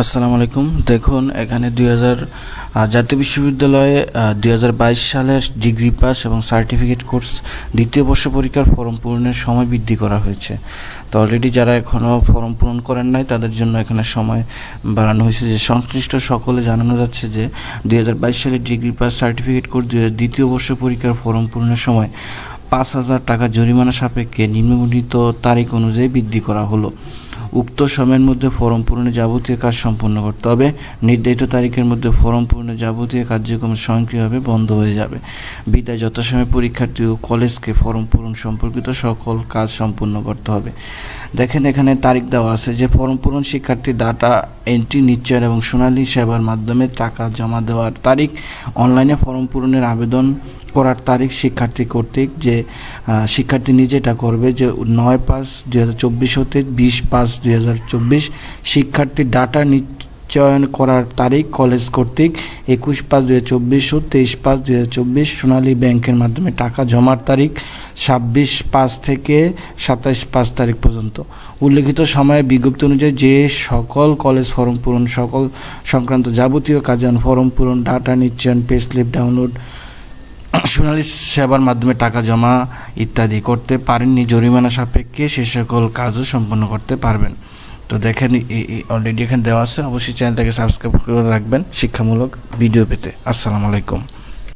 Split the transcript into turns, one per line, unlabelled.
আসসালামু আলাইকুম। দেখুন, এখানে দুই হাজার জাতীয় বিশ্ববিদ্যালয়ে দুই হাজার বাইশ সালের ডিগ্রি পাস এবং সার্টিফিকেট কোর্স দ্বিতীয় বর্ষ পরীক্ষার ফর্ম পূরণের সময় বৃদ্ধি করা হয়েছে। তো অলরেডি যারা এখনও ফর্ম পূরণ করেন নাই, তাদের জন্য এখানে সময় বাড়ানো হয়েছে। যে সংশ্লিষ্ট সকলে জানানো যাচ্ছে যে, দুই হাজার বাইশ সালের ডিগ্রি পাস সার্টিফিকেট কোর্স দ্বিতীয় বর্ষ পরীক্ষার ফর্ম পূরণের সময় পাঁচ হাজার টাকা জরিমানা সাপেক্ষে নিম্নবর্ণিত তারিখ অনুযায়ী বৃদ্ধি করা হলো। উক্ত সময়ের মধ্যে ফর্ম পূরণে যাবতীয় কাজ সম্পন্ন করতে হবে। নির্ধারিত তারিখের মধ্যে ফর্ম পূরণে যাবতীয় কার্যক্রম স্বয়ংক্রিয়ভাবে বন্ধ হয়ে যাবে। বিদায় যথাসময়ে পরীক্ষার্থী ও কলেজকে ফর্ম পূরণ সম্পর্কিত সকল কাজ সম্পূর্ণ করতে হবে। দেখেন, এখানে তারিখ দেওয়া আছে যে ফর্ম পূরণ শিক্ষার্থী ডাটা এন্ট্রি নিশ্চয় এবং সোনালী সেবার মাধ্যমে টাকা জমা দেওয়ার তারিখ। অনলাইনে ফর্ম পূরণের আবেদন করার তারিখ শিক্ষার্থী কর্তৃক যে শিক্ষার্থী নিজেটা করবে যে নয় পাঁচ দুই হাজার চব্বিশ হতে বিশ পাঁচ দুই হাজার চব্বিশ শিক্ষার্থী ডাটা নিশ্চয়ন করার তারিখ কলেজ কর্তৃক একুশ পাঁচ দুই হাজার চব্বিশ ও তেইশ পাঁচ দুই হাজার চব্বিশ সোনালী ব্যাংকের মাধ্যমে টাকা জমার তারিখ ছাব্বিশ পাঁচ থেকে সাতাইশ পাঁচ তারিখ পর্যন্ত। উল্লেখিত সময়ে বিজ্ঞপ্তি অনুযায়ী যে সকল কলেজ ফর্ম পূরণ, সকল সংক্রান্ত যাবতীয় কাজান ফর্ম পূরণ, ডাটা নিশ্চয়ন পে স্লিপ ডাউনলোড সোনালী সেবার মাধ্যমে টাকা জমা ইত্যাদি করতে পারেননি, জরিমানা সাপেক্ষে সে সকল কাজও সম্পন্ন করতে পারবেন। তো দেখেন অলরেডি এখানে দেওয়া আছে। অবশ্যই চ্যানেলটাকে সাবস্ক্রাইব করে রাখবেন। শিক্ষামূলক ভিডিও পেতে। আসসালামু আলাইকুম।